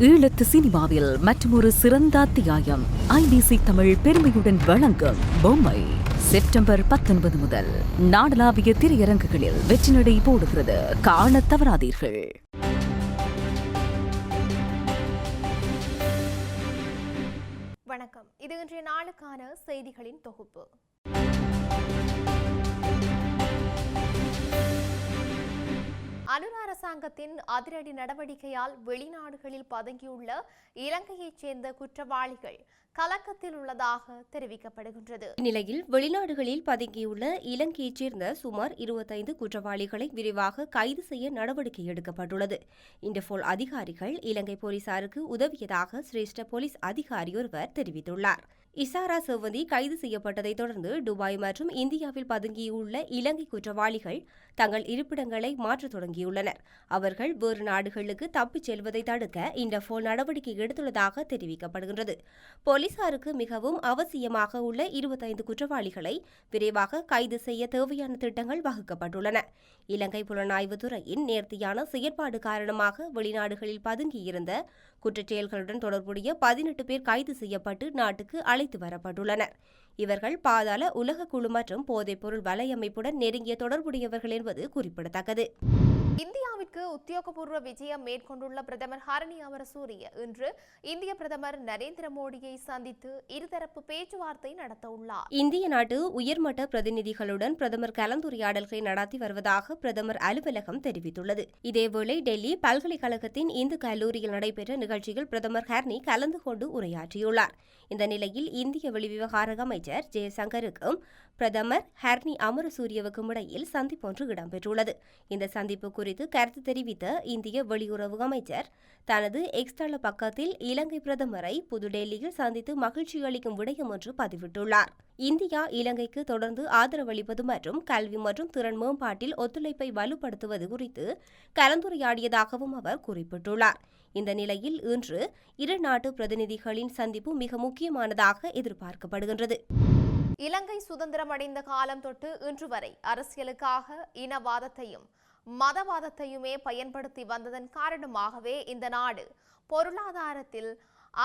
ஈழத்து சினிமாவில் மற்றொரு சிறந்த அத்தியாயம். ஐபிசி தமிழ் பெருமையுடன் வழங்கும் பொம்மை. செப்டம்பர் பத்தொன்பது முதல் நாடளாவிய திரையரங்குகளில் வெற்றி நடை போடுகிறது. காண தவறாதீர்கள். வணக்கம். இது இன்றைய நாளுக்கான செய்திகளின் தொகுப்பு. அனுர அரசாங்கத்தின் அதிரடி நடவடிக்கையால் வெளிநாடுகளில் பதுங்கியுள்ள இலங்கையைச் சேர்ந்த குற்றவாளிகள் கலக்கத்தில் உள்ளதாக தெரிவிக்கப்படுகின்றது. இந்நிலையில் வெளிநாடுகளில் பதுங்கியுள்ள இலங்கையைச் சேர்ந்த சுமார் இருபத்தைந்து குற்றவாளிகளை விரைவாக கைது செய்ய நடவடிக்கை எடுக்கப்பட்டுள்ளது. இன்டர்போல் அதிகாரிகள் இலங்கை போலீசாருக்கு உதவியதாக சிரேஷ்ட போலீஸ் அதிகாரி ஒருவர் தெரிவித்துள்ளார். இசாரா செவ்வந்தி கைது செய்யப்பட்டதைத் தொடர்ந்து துபாய் மற்றும் இந்தியாவில் பதுங்கியுள்ள இலங்கை குற்றவாளிகள் தங்கள் இருப்பிடங்களை மாற்றத் தொடங்கியுள்ளனர். அவர்கள் வேறு நாடுகளுக்கு தப்பிச் செல்வதை தடுக்க இன்டர்போல் நடவடிக்கை எடுத்துள்ளதாக தெரிவிக்கப்படுகின்றது. போலீசாருக்கு மிகவும் அவசியமாக உள்ள இருபத்தைந்து குற்றவாளிகளை விரைவாக கைது செய்ய தேவையான திட்டங்கள் வகுக்கப்பட்டுள்ளன. இலங்கை புலனாய்வுத் துறையின் நேர்த்தியான செயற்பாடு காரணமாக வெளிநாடுகளில் பதுங்கியிருந்த குற்றச்செயல்களுடன் தொடர்புடைய பதினெட்டு பேர் கைது செய்யப்பட்டு நாட்டுக்கு அழைத்து வரப்பட்டுள்ளனர். இவர்கள் பாதாள உலக குழு மற்றும் போதைப்பொருள் வலையமைப்புடன் நெருங்கிய தொடர்புடையவர்கள் என்பது குறிப்பிடத்தக்கது. இந்தியாவிற்கு உத்தியோகபூர்வ விஜயம் மேற்கொண்டுள்ள பிரதமர் ஹரணி அமரசூரிய இன்று இந்திய பிரதமர் நரேந்திர மோடியை சந்தித்து இருதரப்பு பேச்சுவார்த்தை நடத்த உள்ளார் இந்திய நாட்டு உயர்மட்ட பிரதிநிதிகளுடன் பிரதமர் கலந்துரையாடல்களை நடத்தி வருவதாக பிரதமர் அலுவலகம் தெரிவித்துள்ளது. இதேவேளை டெல்லி பல்கலைக்கழகத்தின் இந்து கல்லூரியில் நடைபெற்ற நிகழ்ச்சியில் பிரதமர் ஹர்னி கலந்து கொண்டு உரையாற்றியுள்ளார். இந்த நிலையில் இந்திய வெளிவிவகார அமைச்சர் ஜெயசங்கருக்கும் பிரதமர் ஹர்னி அமரசூரியவுக்கும் இடையில் சந்திப்பொன்று இடம்பெற்றுள்ளது. இந்த சந்திப்பு குறித்து கருத்து தெரிவித்த இந்திய வெளியுறவு அமைச்சர். தனது எக்ஸ்தள பக்கத்தில் இலங்கை பிரதமரை புதுடெல்லியில் சந்தித்து மகிழ்ச்சி அளிக்கும் விடயம் என்று பதிவிட்டுள்ளார். இந்தியா இலங்கைக்கு தொடர்ந்து ஆதரவளிப்பது மற்றும் கல்வி மற்றும் திறன் மேம்பாட்டில் ஒத்துழைப்பை வலுப்படுத்துவது குறித்து கலந்துரையாடியதாகவும் அவர் குறிப்பிட்டுள்ளார். இந்த நிலையில் இன்று இரு நாட்டு பிரதிநிதிகளின் சந்திப்பு மிக முக்கியமானதாக எதிர்பார்க்கப்படுகின்றது. இலங்கை சுதந்திரம் அடைந்த காலம் தொட்டு இன்று வரை அரசியலுக்காக இனவாதத்தையும் மதவாதத்தையுமே பயன்படுத்தி வந்ததன் காரணமாகவே இந்த நாடு பொருளாதாரத்தில்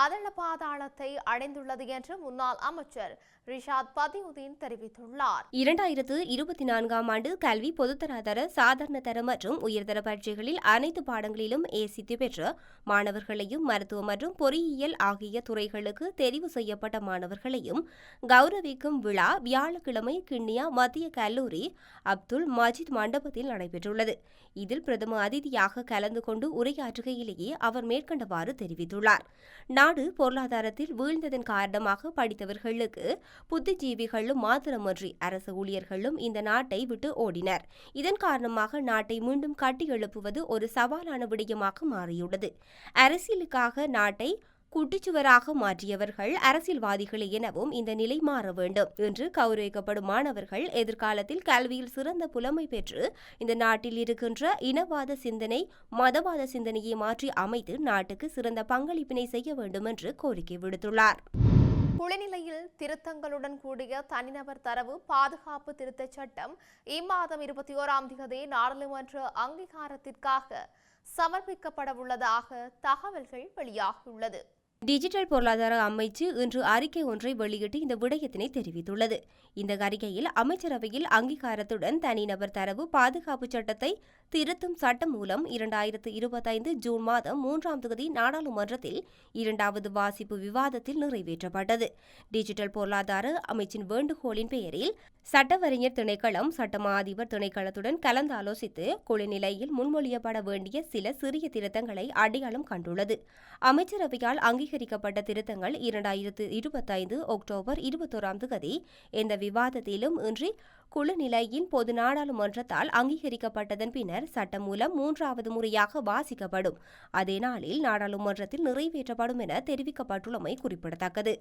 அதள பாதாளத்தை அடைந்துள்ளது என்று முன்னாள் அமைச்சர் ரிஷாத் பதியுதீன் தெரிவித்துள்ளார். இரண்டாயிரத்து இருபத்தி நான்காம் ஆண்டு கல்வி பொதுத்தராதர சாதாரண தர மற்றும் உயர்தர பரீட்சைகளில் அனைத்து பாடங்களிலும் ஏசித்து பெற்ற மாணவர்களையும் மருத்துவ மற்றும் பொறியியல் ஆகிய துறைகளுக்கு தெரிவு செய்யப்பட்ட மாணவர்களையும் கௌரவிக்கும் விழா வியாழக்கிழமை கிண்ணியா மத்திய கல்லூரி அப்துல் மஜித் மண்டபத்தில் நடைபெற்றுள்ளது. இதில் பிரதம அதிதியாக கலந்து கொண்டு உரையாற்றுகையிலேயே அவர் மேற்கண்டவாறு தெரிவித்துள்ளார். நாடு பொருளாதாரத்தில் வீழ்ந்ததன் காரணமாக படித்தவர்களுக்கு புத்திஜீவிகளும் மாத்திரமன்றி அரசு ஊழியர்களும் இந்த நாட்டை விட்டு ஓடினர். இதன் காரணமாக நாட்டை மீண்டும் கட்டியெழுப்புவது ஒரு சவாலான விடயமாக மாறியுள்ளது. அரசியலுக்காக நாட்டை குட்டிச்சுவராக மாற்றியவர்கள் அரசியல்வாதிகள் எனவும் இந்த நிலை மாற வேண்டும் என்று கௌரவிக்கப்படும் மாணவர்கள் எதிர்காலத்தில் கல்வியில் சிறந்த புலமை பெற்று இந்த நாட்டில் இருக்கின்ற இனவாத சிந்தனை மதவாத சிந்தனையை மாற்றி அமைத்து நாட்டுக்கு சிறந்த பங்களிப்பினை செய்ய வேண்டும் என்று கோரிக்கை விடுத்துள்ளார். புலநிலையில் திருத்தங்களுடன் கூடிய தனிநபர் தரவு பாதுகாப்பு திருத்தச் சட்டம் இம்மாதம் இருபத்தி ஓராம் தேதி நாடாளுமன்ற அங்கீகாரத்திற்காக சமர்ப்பிக்கப்பட உள்ளதாக தகவல்கள் வெளியாகியுள்ளது டிஜிட்டல் பொருளாதார அமைச்சு இன்று அறிக்கை ஒன்றை வெளியிட்டு இந்த விடயத்தினை தெரிவித்துள்ளது. இந்த அறிக்கையில் அமைச்சரவையில் அங்கீகாரத்துடன் தனிநபர் தரவு பாதுகாப்பு சட்டத்தை திருத்தும் சட்டம் மூலம் இரண்டாயிரத்து இருபத்தைந்து ஜூன் மாதம் மூன்றாம் தேதி நாடாளுமன்றத்தில் இரண்டாவது வாசிப்பு விவாதத்தில் நிறைவேற்றப்பட்டது. டிஜிட்டல் பொருளாதார அமைச்சின் வேண்டுகோளின் பெயரில் சட்டவறிஞர் திணைக்களம் சட்டமா அதிபர் திணைக்களத்துடன் கலந்தாலோசித்து குழுநிலையில் முன்மொழியப்பட வேண்டிய சில சிறிய திருத்தங்களை அடையாளம் கண்டுள்ளது. அமைச்சரவையால் அங்கீகரிக்கப்பட்ட திருத்தங்கள் இரண்டாயிரத்து இருபத்தைந்து அக்டோபர் இருபத்தோராம் தேதி எந்த விவாதத்திலும் இன்றி குழு நிலையின் பொது நாடாளுமன்றத்தால் அங்கீகரிக்கப்பட்டதன் பின்னர் சட்டம் மூலம் மூன்றாவது முறையாக வாசிக்கப்படும். அதே நாளில் நாடாளுமன்றத்தில் நிறைவேற்றப்படும் என தெரிவிக்கப்பட்டுள்ளமை குறிப்பிடத்தக்கது.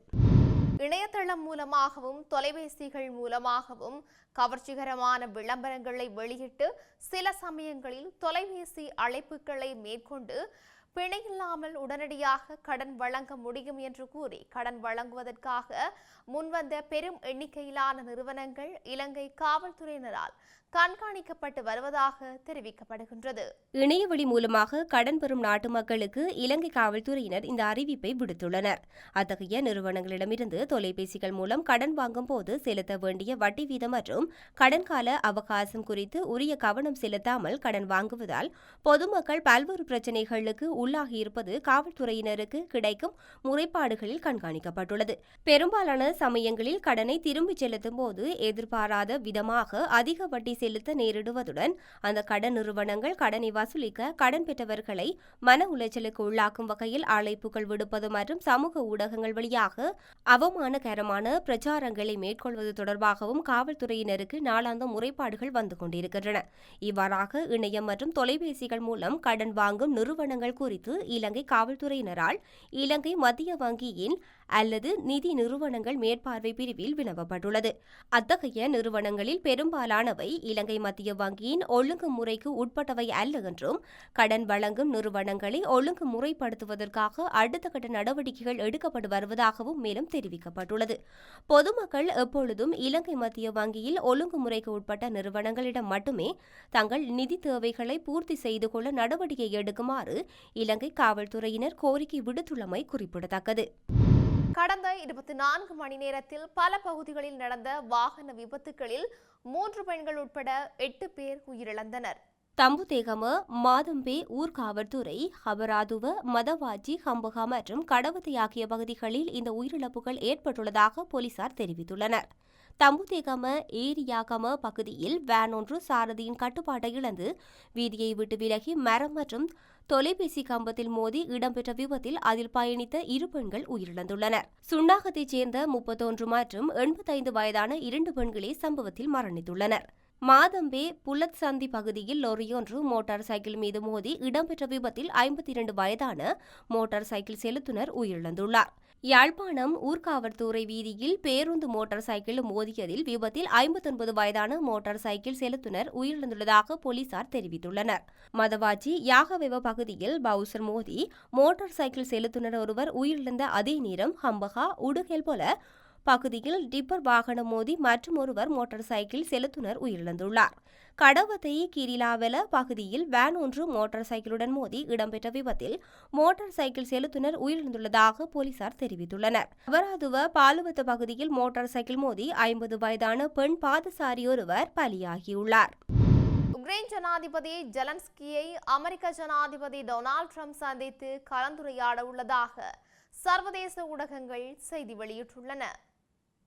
இணையதளம் மூலமாகவும் தொலைபேசிகள் மூலமாகவும் கவர்ச்சிகரமான விளம்பரங்களை வெளியிட்டு சில சமயங்களில் தொலைபேசி அழைப்புகளை மேற்கொண்டு பிணையில்லாமல் உடனடியாக கடன் வழங்க முடியும் என்று கூறி கடன் வழங்குவதற்காக முன்வந்த பெரும் எண்ணிக்கையிலான நிறுவனங்கள் இலங்கை காவல்துறையினரால் கண்காணிக்கப்பட்டு வருவதாக தெரிவிக்கப்படுகின்றது. இணையவழி மூலமாக கடன் பெறும் நாட்டு மக்களுக்கு இலங்கை காவல்துறையினர் இந்த அறிவிப்பை விடுத்துள்ளனர். அத்தகைய நிறுவனங்களிடமிருந்து தொலைபேசிகள் மூலம் கடன் வாங்கும் போது செலுத்த வேண்டிய வட்டி வீதம் மற்றும் கடன் கால அவகாசம் குறித்து உரிய கவனம் செலுத்தாமல் கடன் வாங்குவதால் பொதுமக்கள் பல்வேறு பிரச்சினைகளுக்கு உள்ளாகியிருப்பது காவல்துறையினருக்கு கிடைக்கும் முறைப்பாடுகளில் கண்காணிக்கப்பட்டுள்ளது. பெரும்பாலான சமயங்களில் கடனை திரும்பிச் செலுத்தும் போது எதிர்பாராத விதமாக அதிக வட்டி செலுத்த நேரிடுவதுடன் அந்த கடன் நிறுவனங்கள் கடனை வசூலிக்க கடன் பெற்றவர்களை மன உளைச்சலுக்கு உள்ளாக்கும் வகையில் அழைப்புகள் விடுப்பது மற்றும் சமூக ஊடகங்கள் வழியாக அவமானகரமான பிரச்சாரங்களை மேற்கொள்வது தொடர்பாகவும் காவல்துறையினருக்கு நாளாந்த முறைப்பாடுகள் வந்து கொண்டிருக்கின்றன. இவ்வாறாக இணையம் மற்றும் தொலைபேசிகள் மூலம் கடன் வாங்கும் நிறுவனங்கள் குறித்து இலங்கை காவல்துறையினரால் இலங்கை மத்திய வங்கியின் அல்லது நிதி நிறுவனங்கள் மேற்பார்வை பிரிவில் வினவப்பட்டுள்ளது. அத்தகைய நிறுவனங்களில் பெரும்பாலானவை இலங்கை மத்திய வங்கியின் ஒழுங்குமுறைக்கு உட்பட்டவை அல்ல என்றும் கடன் வழங்கும் நிறுவனங்களை ஒழுங்கு முறைப்படுத்துவதற்காக அடுத்த கட்ட நடவடிக்கைகள் எடுக்கப்பட்டு வருவதாகவும் மேலும் தெரிவிக்கப்பட்டுள்ளது. பொதுமக்கள் எப்பொழுதும் இலங்கை மத்திய வங்கியில் ஒழுங்குமுறைக்கு உட்பட்ட நிறுவனங்களிடம் மட்டுமே தங்கள் நிதி தேவைகளை பூர்த்தி செய்து கொள்ள நடவடிக்கை எடுக்குமாறு இலங்கை காவல்துறையினர் கோரிக்கை விடுத்துள்ளமை குறிப்பிடத்தக்கது. கடந்த இருபத்தி நான்கு மணி நேரத்தில் பல பகுதிகளில் நடந்த வாகன விபத்துகளில் மூன்று பெண்கள் உட்பட எட்டு பேர் உயிரிழந்தனர். தம்புதேகம மாதம்பே ஊர்காவற்துறை ஹபராதுவ மதவாஜி ஹம்புகா மற்றும் கடவத்தை ஆகிய பகுதிகளில் இந்த உயிரிழப்புகள் ஏற்பட்டுள்ளதாக போலீசார் தெரிவித்துள்ளனர். தம்புதேகம ஏரியாகம பகுதியில் வேன் ஒன்று சாரதியின் கட்டுப்பாட்டை இழந்து வீதியை விட்டு விலகி மரம் மற்றும் தொலைபேசி கம்பத்தில் மோதி இடம்பெற்ற விபத்தில் அதில் பயணித்த இரு பெண்கள் உயிரிழந்துள்ளனர். சுண்ணாகத்தைச் சேர்ந்த முப்பத்தொன்று மற்றும் எண்பத்தைந்து வயதான இரண்டு பெண்களே சம்பவத்தில் மரணித்துள்ளனர். மாதம்பே புல்லத் சந்தி பகுதியில் லொரியொன்று மோட்டார் சைக்கிள் மீது மோதி இடம்பெற்ற விபத்தில் ஐம்பத்தி இரண்டு வயதான மோட்டார் சைக்கிள் செலுத்துனர் உயிரிழந்துள்ளார். யாழ்ப்பாணம் ஊர்காவற்துறை வீதியில் பேருந்து மோட்டார் சைக்கிள் மோதியதில் விபத்தில் ஐம்பத்தொன்பது வயதான மோட்டார் சைக்கிள் செலுத்துனர் உயிரிழந்துள்ளதாக போலீசார் தெரிவித்துள்ளனர். மதவாச்சி யாகவெவ பகுதியில் பவுசர் மோதி மோட்டார் சைக்கிள் செலுத்துனர் ஒருவர் உயிரிழந்த அதே நேரம் ஹம்பகா உடுகேல் போல பகுதியில் டிப்பர் வாகனம் மோதி மற்றும் ஒருவர் மோட்டார் சைக்கிள் செலுத்துனர் உயிரிழந்துள்ளார். கடவத்தை கிரிலாவெல பகுதியில் வேன் ஒன்று மோட்டார் சைக்கிளுடன் மோதி இடம்பெற்ற விபத்தில் மோட்டார் சைக்கிள் செலுத்துனர் உயிரிழந்துள்ளதாக போலீசார் தெரிவித்துள்ளனர். அபராதுவ பாலுவத்த பகுதியில் மோட்டார் சைக்கிள் மோதி ஐம்பது வயதான பெண் பாதசாரி ஒருவர் பலியாகியுள்ளார். உக்ரைன் ஜனாதிபதி ஜெலன்ஸ்கியை அமெரிக்க ஜனாதிபதி டொனால்ட் ட்ரம்ப் சந்தித்து கலந்துரையாட உள்ளதாக சர்வதேச ஊடகங்கள் செய்தி வெளியிட்டுள்ளன.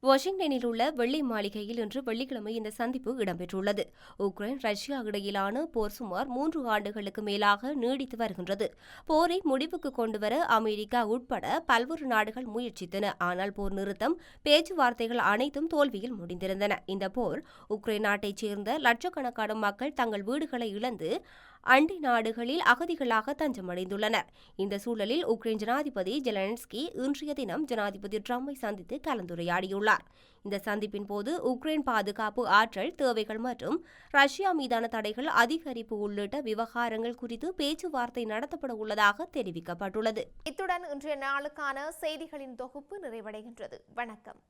வாஷிங்டனில் உள்ள வெள்ளை மாளிகையில் இன்று வெள்ளிக்கிழமை இந்த சந்திப்பு இடம்பெற்றுள்ளது. உக்ரைன் ரஷ்யா இடையிலான போர் சுமார் மூன்று ஆண்டுகளுக்கு மேலாக நீடித்து வருகின்றது. போரை முடிவுக்கு கொண்டுவர அமெரிக்கா உட்பட பல்வேறு நாடுகள் முயற்சித்தன. ஆனால் போர் நிறுத்தம் பேச்சுவார்த்தைகள் அனைத்தும் தோல்வியில் முடிந்திருந்தன. இந்த போர் உக்ரைன் நாட்டைச் சேர்ந்த லட்சக்கணக்கான மக்கள் தங்கள் வீடுகளை இழந்து அண்டை நாடுகளில் அகதிகளாக தஞ்சமடைந்துள்ளனர். இந்த சூழலில் உக்ரைன் ஜனாதிபதி ஜெலன்ஸ்கி இன்றைய தினம் ஜனாதிபதி ட்ரம்பை சந்தித்து கலந்துரையாடியுள்ளார். இந்த சந்திப்பின் போது உக்ரைன் பாதுகாப்பு ஆற்றல் தேவைகள் மற்றும் ரஷ்யா மீதான தடைகள் அதிகரிப்பு உள்ளிட்ட விவகாரங்கள் குறித்து பேச்சுவார்த்தை நடத்தப்பட உள்ளதாக தெரிவிக்கப்பட்டுள்ளது. இத்துடன் இன்றைய நாளுக்கான செய்திகளின் தொகுப்பு நிறைவடைகின்றது. வணக்கம்.